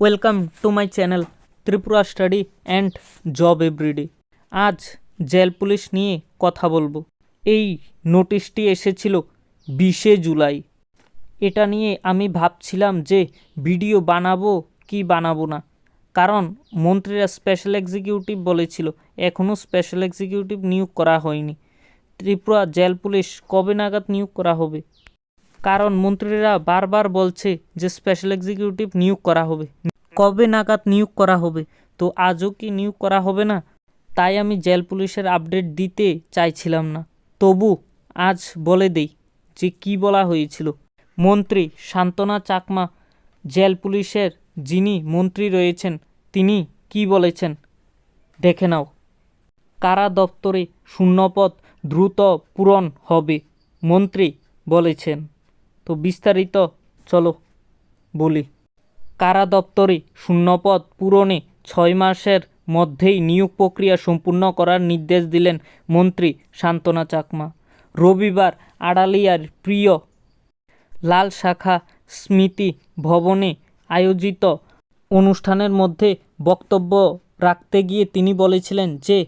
Welcome to my channel Tripura study and job everyday আজ jail police নিয়ে কথা বলব। এই নোটিশটি এসেছিল বিশে জুলাই। এটা নিয়ে আমি ভাবছিলাম যে ভিডিও বানাবো কি বানাবো না। কারণ মন্ত্রীরা স্পেশাল এক্সিকিউটিভ বলেছিল এখনও স্পেশাল এক্সিকিউটিভ নিয়োগ করা হয়নি। ত্রিপুরা জেল পুলিশ কবে নাগাদ নিয়োগ করা হবে? কারণ মন্ত্রীরা বারবার বলছে যে স্পেশাল এক্সিকিউটিভ নিয়োগ করা হবে। কবে নাগাদ নিয়োগ করা হবে? তো আজও কি নিয়োগ করা হবে না? তাই আমি জেল পুলিশের আপডেট দিতে চাইছিলাম না। তবু আজ বলে দেই যে কি বলা হয়েছিল। মন্ত্রী শান্তনা চাকমা, জেল পুলিশের যিনি মন্ত্রী রয়েছেন, তিনি কি বলেছেন? দেখে নাও। কারা দপ্তরে শূন্যপদ দ্রুত পূরণ হবে? মন্ত্রী বলেছেন। তো বিস্তারিত চলো বলি। কারা দপ্তরে শূন্যপদ পূরণে ছয় মাসের মধ্যেই নিয়োগ প্রক্রিয়া সম্পূর্ণ করার নির্দেশ দিলেন মন্ত্রী শান্তনা চাকমা। রবিবার আড়ালিয়ার প্রিয় লাল শাখা স্মৃতি ভবনে আয়োজিত অনুষ্ঠানের মধ্যে বক্তব্য রাখতে গিয়ে তিনি বলেছিলেন যে,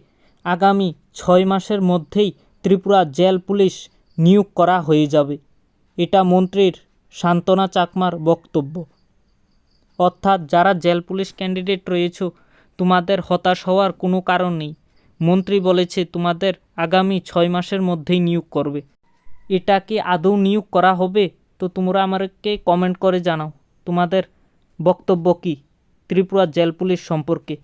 আগামী ছয় মাসের মধ্যেই ত্রিপুরা জেল পুলিশ নিয়োগ করা হয়ে যাবে। এটা মন্ত্রীর সান্ত্বনা চাকমার বক্তব্য। অর্থাৎ যারা জেল পুলিশ ক্যান্ডিডেট রয়েছ, তোমাদের হতাশ হওয়ার কোনো কারণ নেই। মন্ত্রী বলেছে, তোমাদের আগামী ছয় মাসের মধ্যেই নিয়োগ করবে। এটা কি আদৌ নিয়োগ করা হবে? তো তোমরা আমাকে কমেন্ট করে জানাও। তোমাদের বক্তব্য কী? ত্রিপুরা জেল পুলিশ সম্পর্কে।